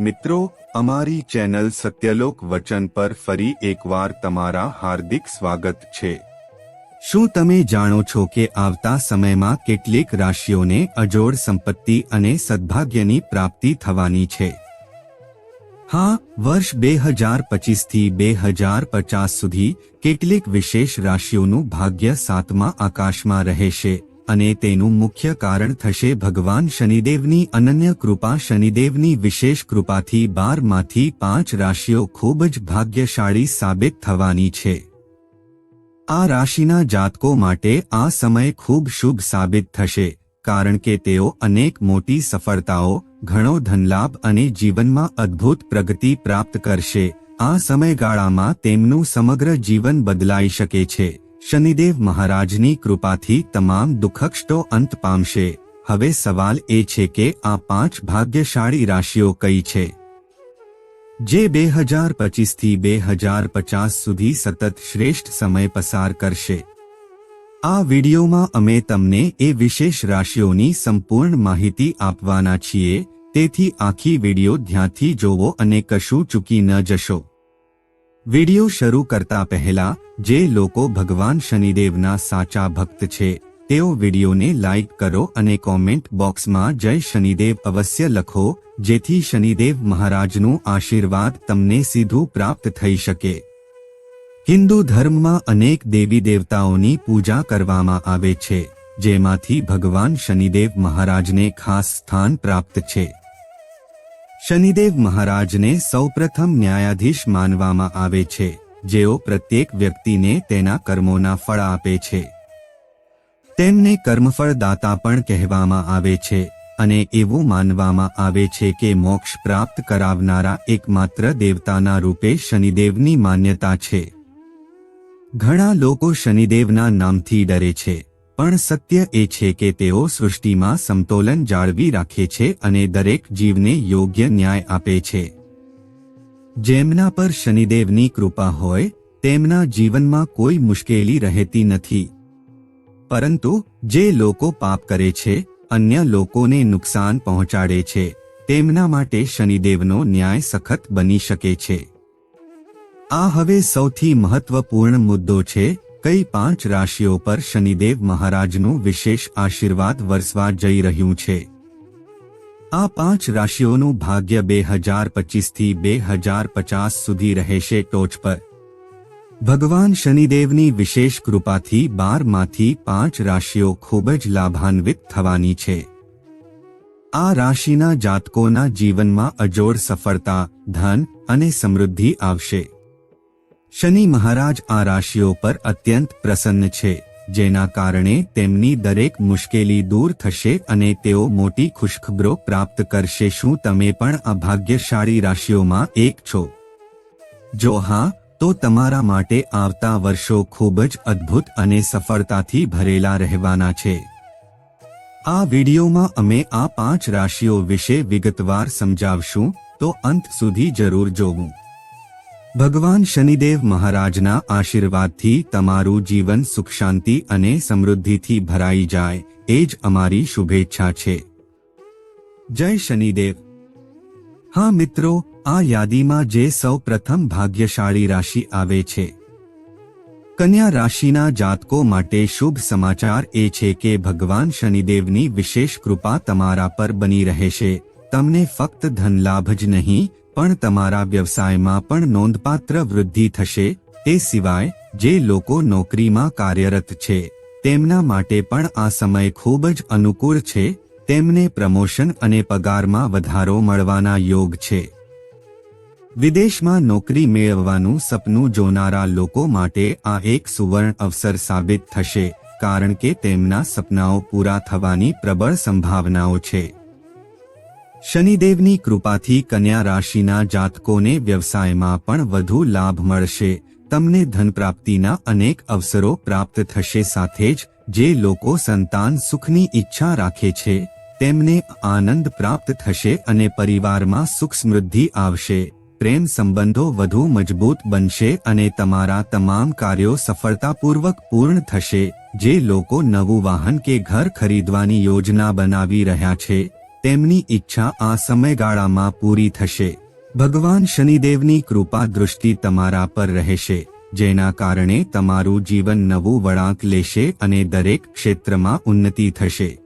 મિત્રો, અમારી ચેનલ સત્યલોક વચન પર ફરી એકવાર તમારા હાર્દિક સ્વાગત છે. શું તમે જાણો છો કે આવતા સમયમાં કેટલીક રાશિઓને અજોડ સંપત્તિ અને સદભાગ્યની પ્રાપ્તિ થવાની છે? હા, વર્ષ બે હજાર પચીસથી બે હજાર પચાસ સુધી કેટલીક વિશેષ રાશિઓનું ભાગ્ય સાતમા આકાશમાં રહેશે. અને તેનું મુખ્ય કારણ થશે ભગવાન શનિદેવની અનન્ય કૃપા. શનિદેવની વિશેષ કૃપાથી બારમાંથી પાંચ રાશિઓ ખૂબ જ ભાગ્યશાળી સાબિત થવાની છે. આ રાશિના જાતકો માટે આ સમય ખૂબ શુભ સાબિત થશે, કારણ કે તેઓ અનેક મોટી સફળતાઓ, ઘણો ધનલાભ અને જીવનમાં અદ્ભુત પ્રગતિ પ્રાપ્ત કરશે. આ સમયગાળામાં તેમનું સમગ્ર જીવન બદલાઈ શકે છે. શનિદેવ મહારાજની કૃપાથી તમામ દુઃખક્ષતો અંત પામશે. હવે સવાલ એ છે કે આ પાંચ ભાગ્યશાળી રાશિઓ કઈ છે? જે બે હજાર પચીસથી બે હજાર પચાસ સુધી સતત શ્રેષ્ઠ સમય પસાર કરશે. આ વિડિયોમાં અમે તમને એ વિશેષ રાશિઓની સંપૂર્ણ માહિતી આપવાના છીએ, તેથી આખી વિડિયો ધ્યાનથી જોવો અને કશું ચૂકી ન જશો. વિડિયો શરૂ કરતા પહેલા, જે લોકો ભગવાન શનિદેવના સાચા ભક્ત છે, તેઓ વિડિયોને લાઇક કરો અને કોમેન્ટ બોક્સમાં જય શનિદેવ અવશ્ય લખો, જેથી શનિદેવ મહારાજનું આશીર્વાદ તમને સીધું પ્રાપ્ત થઈ શકે. હિન્દુ ધર્મમાં અનેક દેવી દેવતાઓની પૂજા કરવામાં આવે છે, જેમાંથી ભગવાન શનિદેવ મહારાજને ખાસ સ્થાન પ્રાપ્ત છે. શનિદેવ મહારાજને સૌપ્રથમ ન્યાયાધીશ માનવામાં આવે છે, જેઓ પ્રત્યેક વ્યક્તિને તેના કર્મોના ફળ આપે છે. તેમને કર્મફળદાતા પણ કહેવામાં આવે છે અને એવું માનવામાં આવે છે કે મોક્ષ પ્રાપ્ત કરાવનારા એકમાત્ર દેવતાના રૂપે શનિદેવની માન્યતા છે. ઘણા લોકો શનિદેવના નામથી ડરે છે. પણ સત્ય એ છે કે તેઓ સૃષ્ટિમાં સમતોલન જાળવી રાખે છે અને દરેક જીવને યોગ્ય ન્યાય આપે છે. જેમના પર શનિદેવની કૃપા હોય, તેમના જીવનમાં કોઈ મુશ્કેલી રહેતી નથી. પરંતુ, જે લોકો પાપ કરે છે, અન્ય લોકોને નુકસાન પહોંચાડે છે, તેમના માટે શનિદેવનો ન્યાય સખત બની શકે છે. આ હવે સૌથી મહત્વપૂર્ણ મુદ્દો છે કઈ પાંચ રાશિઓ પર શનિદેવ મહારાજનું વિશેષ આશીર્વાદ વરસવા જઈ રહ્યું છે? આ પાંચ રાશિઓનું ભાગ્ય બે હજાર પચીસથી બે હજાર પચાસ સુધી રહેશે ટોચ પર. ભગવાન શનિદેવની વિશેષ કૃપાથી બારમાંથી પાંચ રાશિઓ ખૂબ જ લાભાન્વિત થવાની છે. આ રાશિના જાતકોના જીવનમાં અજોડ સફળતા, ધન અને સમૃદ્ધિ આવશે. શનિ મહારાજ આ રાશિઓ પર અત્યંત પ્રસન્ન છે, જેના કારણે તેમની દરેક મુશ્કેલી દૂર થશે અને તેઓ મોટી ખુશખબરો પ્રાપ્ત કરશે. શું તમે પણ આ ભાગ્યશાળી રાશિઓમાં એક છો? જો હા, તો તમારા માટે આવતા વર્ષો ખૂબ જ અદ્ભુત અને સફળતાથી ભરેલા રહેવાના છે. આ વિડીયોમાં અમે આ પાંચ રાશિઓ વિશે વિગતવાર સમજાવશું, તો અંત સુધી જરૂર જોવું. ભગવાન શનિદેવ મહારાજના આશીર્વાદથી તમારું જીવન સુખ શાંતિ અને સમૃદ્ધિથી ભરાઈ જાય, એ જ અમારી શુભેચ્છા છે. જય શનિદેવ. હા મિત્રો, આ યાદીમાં જે સૌ પ્રથમ ભાગ્યશાળી રાશિ આવે છે. કન્યા રાશિના જાતકો માટે શુભ સમાચાર એ છે કે ભગવાન શનિદેવની વિશેષ કૃપા તમારા પર બની રહેશે, તમને ફક્ત ધનલાભ જ નહીં પણ તમારા વ્યવસાયમાં પણ નોંધપાત્ર વૃદ્ધિ થશે તે સિવાય, જે લોકો નોકરીમાં કાર્યરત છે, તેમના માટે પણ આ સમય ખૂબ જ અનુકૂળ છે, તેમને પ્રમોશન અને પગારમાં વધારો મળવાના યોગ છે. વિદેશમાં નોકરી મેળવવાનું સપનું જોનારા લોકો માટે આ એક સુવર્ણ અવસર સાબિત થશે, કારણ કે તેમના સપનાઓ પૂરા થવાની પ્રબળ સંભાવનાઓ છે. શનિદેવની કૃપાથી કન્યા રાશિના જાતકોને વ્યવસાયમાં પણ વધુ લાભ મળશે. તમને ધન પ્રાપ્તિના અનેક અવસરો પ્રાપ્ત થશે સાથે જ જે લોકો સંતાન સુખની ઈચ્છા રાખે છે, તેમને આનંદ પ્રાપ્ત થશે અને પરિવારમાં સુખ સમૃદ્ધિ આવશે. પ્રેમ સંબંધો વધુ મજબૂત બનશે અને તમારા તમામ કાર્યો સફળતાપૂર્વક પૂર્ણ થશે. જે લોકો નવું વાહન કે ઘર ખરીદવાની યોજના બનાવી રહ્યા છે તેમની ઈચ્છા આ સમયગાળામાં પૂરી થશે. ભગવાન શનિદેવની કૃપા દૃષ્ટિ તમારા પર રહેશે, જેના કારણે તમારું જીવન નવું વળાંક લેશે અને દરેક ક્ષેત્રમાં ઉન્નતિ થશે.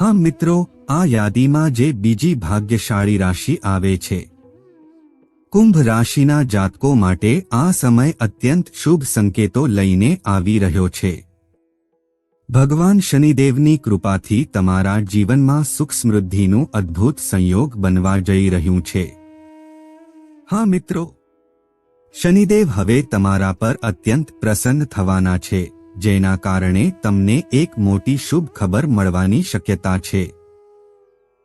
હા મિત્રો, આ યાદીમાં જે બીજી ભાગ્યશાળી રાશિ આવે છે. કુંભ રાશિના જાતકો માટે આ સમય અત્યંત શુભ સંકેતો લઈને આવી રહ્યો છે. ભગવાન શનિદેવની કૃપાથી તમારા જીવનમાં સુખ સમૃદ્ધિનું અદ્ભુત સંયોગ બનવા જઈ રહ્યું છે. હા મિત્રો, શનિદેવ હવે તમારા પર અત્યંત પ્રસન્ન થવાના છે, જેના કારણે તમને એક મોટી શુભ ખબર મળવાની શક્યતા છે.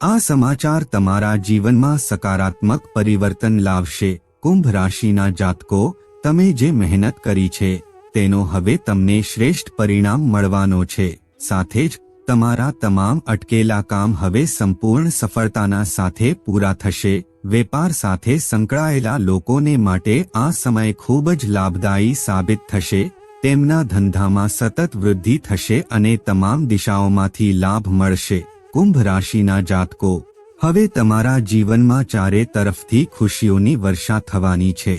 આ સમાચાર તમારા જીવનમાં સકારાત્મક પરિવર્તન લાવશે. કુંભ રાશિના જાતકો, તમે જે મહેનત કરી છે તેનો હવે તમને શ્રેષ્ઠ પરિણામ મળવાનો છે. સાથે જ, તમારા તમામ અટકેલા કામ હવે સંપૂર્ણ સફળતાના સાથે પૂરા થશે. વેપાર સાથે સંકળાયેલા લોકોને માટે આ સમય ખૂબ જ લાભદાયી સાબિત થશે. તેમના ધંધામાં સતત વૃદ્ધિ થશે અને તમામ દિશાઓમાંથી લાભ મળશે. કુંભ રાશિના જાતકો, હવે તમારા જીવનમાં ચારે તરફથી ખુશીઓની વર્ષા થવાની છે.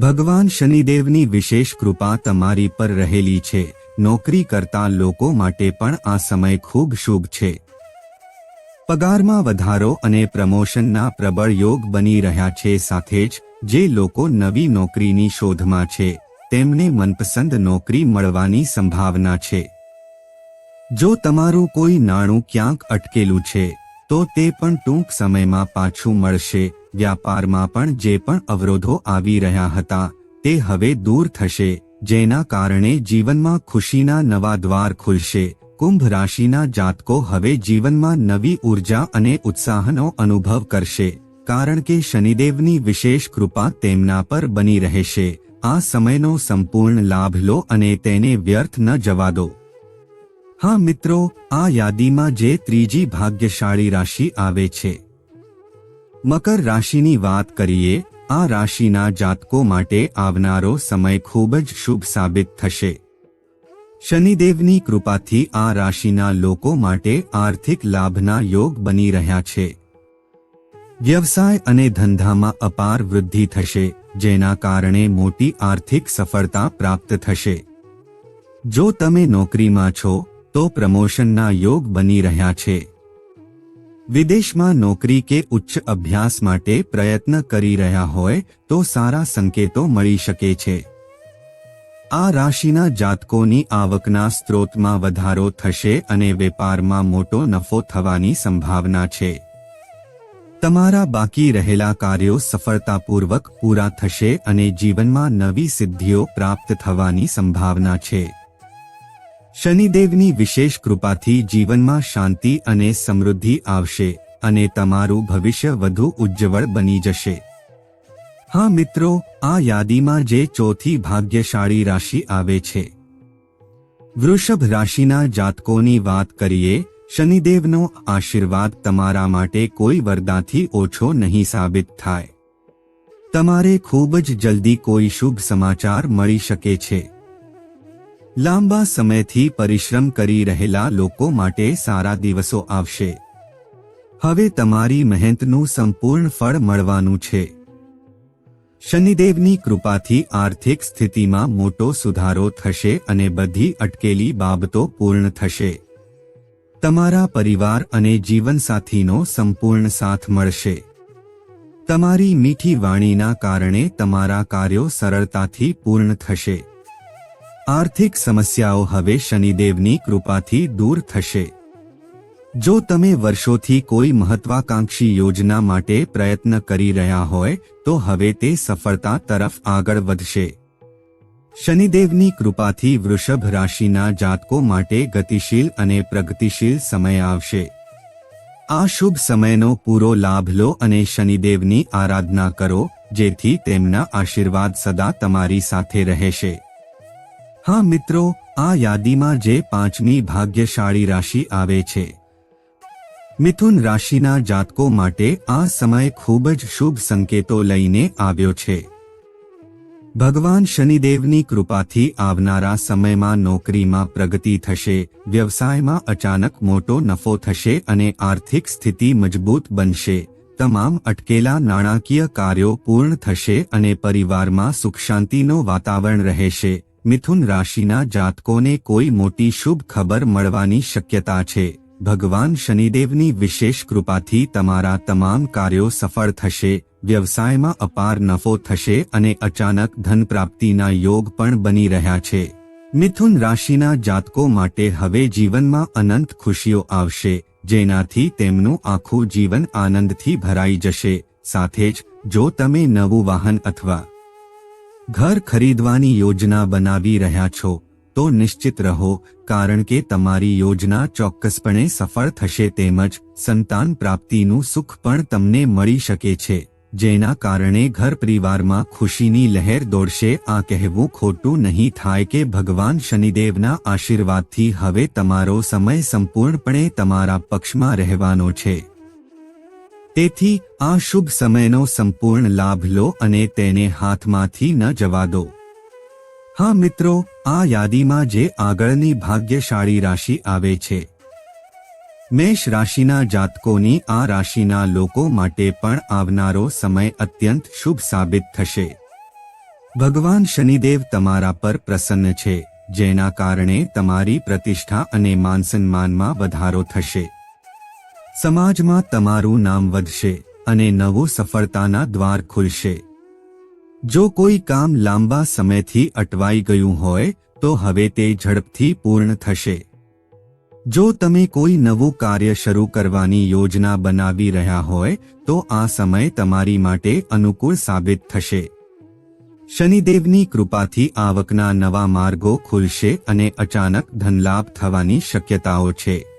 ભગવાન શનિદેવની વિશેષ કૃપા તમારી પર રહેલી છે. નોકરી કરતા લોકો માટે પણ આ સમય ખૂબ શુભ છે. પગારમાં વધારો અને પ્રમોશનના પ્રબળ યોગ બની રહ્યા છે. સાથે જ, જે લોકો નવી નોકરીની શોધમાં છે, તેમને મનપસંદ નોકરી મળવાની સંભાવના છે. જો તમારું કોઈ નાણું ક્યાંક અટકેલું છે, તો તે પણ ટૂંક સમયમાં પાછું મળશે. વ્યાપારમાં પણ જે પણ અવરોધો આવી રહ્યા હતા, તે હવે દૂર થશે, જેના કારણે જીવનમાં ખુશીના નવા દ્વાર ખુલશે. કુંભ રાશિના જાતકો હવે જીવનમાં નવી ઊર્જા અને ઉત્સાહનો અનુભવ કરશે, કારણ કે શનિદેવની વિશેષ કૃપા તેમના પર બની રહેશે. આ સમયનો સંપૂર્ણ લાભ લો અને તેને વ્યર્થ ન જવા દો. હા મિત્રો, આ યાદીમાં જે ત્રીજી ભાગ્યશાળી રાશિ આવે છે મકર રાશિની વાત કરીએ, આ રાશિના જાતકો માટે આવનારો સમય ખૂબ જ શુભ સાબિત થશે. શનિદેવની કૃપાથી આ રાશિના લોકો માટે આર્થિક લાભના યોગ બની રહ્યા છે. વ્યવસાય અને ધંધામાં અપાર વૃદ્ધિ થશે, જેના કારણે મોટી આર્થિક સફળતા પ્રાપ્ત થશે. જો તમે નોકરીમાં છો, તો પ્રમોશનના યોગ બની રહ્યા છે. વિદેશમાં નોકરી કે ઉચ્ચ અભ્યાસ માટે પ્રયત્ન કરી રહ્યા હોય તો સારા સંકેતો મળી શકે છે. આ રાશિના જાતકોની આવકના સ્ત્રોતમાં વધારો થશે અને વેપારમાં મોટો નફો થવાની સંભાવના છે. તમારા બાકી રહેલા કાર્યો સફળતાપૂર્વક પૂરા થશે અને જીવનમાં નવી સિદ્ધિઓ પ્રાપ્ત થવાની સંભાવના છે. શનિદેવની વિશેષ કૃપાથી જીવનમાં શાંતિ અને સમૃદ્ધિ આવશે અને તમારું ભવિષ્ય વધુ ઉજ્જવળ બની જશે. હા મિત્રો, આ યાદીમાં જે ચોથી ભાગ્યશાળી રાશિ આવે છે. વૃષભ રાશિના જાતકોની વાત કરીએ, શનિદેવનો આશીર્વાદ તમારા માટે કોઈ વરદાથી ઓછો નહીં સાબિત થાય. તમારે ખૂબ જ જલ્દી કોઈ શુભ સમાચાર મળી શકે છે. લાંબા સમયથી પરિશ્રમ કરી રહેલા લોકો માટે સારા દિવસો આવશે. હવે તમારી મહેનતનું સંપૂર્ણ ફળ મળવાનું છે. શનિદેવની કૃપાથી આર્થિક સ્થિતિમાં મોટો સુધારો થશે અને બધી અટકેલી બાબતો પૂર્ણ થશે. તમારા પરિવાર અને જીવનસાથીનો સંપૂર્ણ સાથ મળશે. તમારી મીઠી વાણીના કારણે તમારા કાર્યો સરળતાથી પૂર્ણ થશે. આર્થિક સમસ્યાઓ હવે શનિદેવની કૃપાથી દૂર થશે. જો તમે વર્ષોથી કોઈ મહત્વાકાંક્ષી યોજના માટે પ્રયત્ન કરી રહ્યા હોય, તો હવે તે સફળતા તરફ આગળ વધશે. શનિદેવની કૃપાથી વૃષભ રાશિના જાતકો માટે ગતિશીલ અને પ્રગતિશીલ સમય આવશે. આ શુભ સમયનો પૂરો લાભ લો અને શનિદેવની આરાધના કરો, જેથી તેમના આશીર્વાદ સદા તમારી સાથે રહેશે. હા, મિત્રો, આ યાદીમાં જે પાંચમી ભાગ્યશાળી રાશિ આવે છે. મિથુન રાશિના જાતકો માટે આ સમય ખૂબ જ શુભ સંકેતો લઈને આવ્યો છે. ભગવાન શનિદેવની કૃપાથી આવનારા સમયમાં નોકરીમાં પ્રગતિ થશે, વ્યવસાયમાં અચાનક મોટો નફો થશે અને આર્થિક સ્થિતિ મજબૂત બનશે. તમામ અટકેલા નાણાકીય કાર્યો પૂર્ણ થશે અને પરિવારમાં સુખ શાંતિનો વાતાવરણ રહેશે. મિથુન રાશિના જાતકોને કોઈ મોટી શુભ ખબર મળવાની શક્યતા છે. ભગવાન શનિદેવની વિશેષ કૃપાથી તમારા તમામ કાર્યો સફળ થશે, વ્યવસાયમાં અપાર નફો થશે અને અચાનક ધન પ્રાપ્તિના યોગ પણ બની રહ્યા છે. મિથુન રાશિના જાતકો માટે હવે જીવનમાં અનંત ખુશીઓ આવશે, જેનાથી તેમનું આખું જીવન આનંદથી ભરાઈ જશે. સાથે જ, જો તમે નવું વાહન અથવા ઘર ખરીદવાની યોજના બનાવી રહ્યા છો, તો નિશ્ચિત રહો, કારણ કે તમારી યોજના ચોક્કસપણે સફળ થશે તેમજ સંતાન પ્રાપ્તિનું સુખ પણ તમને મળી શકે છે, જેના કારણે ઘર પરિવારમાં ખુશીની લહેર દોડશે. આ કહેવું ખોટું નહીં થાય કે ભગવાન શનિદેવના આશીર્વાદથી હવે તમારો સમય સંપૂર્ણપણે તમારા પક્ષમાં રહેવાનો છે. તેથી આ શુભ સમયનો સંપૂર્ણ લાભ લો અને તેને હાથમાંથી ન જવા દો. હા મિત્રો, આ યાદીમાં જે આગળની ભાગ્યશાળી રાશિ આવે છે. મેષ રાશિના જાતકોની આ રાશિના લોકો માટે પણ આવનારો સમય અત્યંત શુભ સાબિત થશે. ભગવાન શનિદેવ તમારા પર પ્રસન્ન છે, જેના કારણે તમારી પ્રતિષ્ઠા અને માનસન્માનમાં વધારો થશે. સમાજમાં તમારું નામ વધશે અને નવું સફળતાના દ્વાર ખુલશે. જો કોઈ કામ લાંબા સમયથી અટવાઈ ગયું હોય, તો હવે તે ઝડપથી પૂર્ણ થશે. જો તમે કોઈ નવું કાર્ય શરૂ કરવાની યોજના બનાવી રહ્યા હોય, તો આ સમય તમારી માટે અનુકૂળ સાબિત થશે. શનિદેવની કૃપાથી આવકના નવા માર્ગો ખુલશે અને અચાનક ધનલાભ થવાની શક્યતાઓ છે.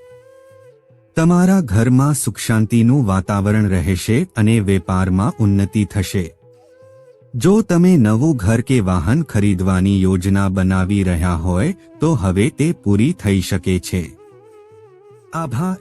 તમારા ઘરમાં સુખ શાંતિનું વાતાવરણ રહેશે અને વેપારમાં ઉન્નતિ થશે. જો તમે નવું ઘર કે વાહન ખરીદવાની યોજના બનાવી રહ્યા હોય, તો હવે તે પૂરી થઈ શકે છે. આભાર.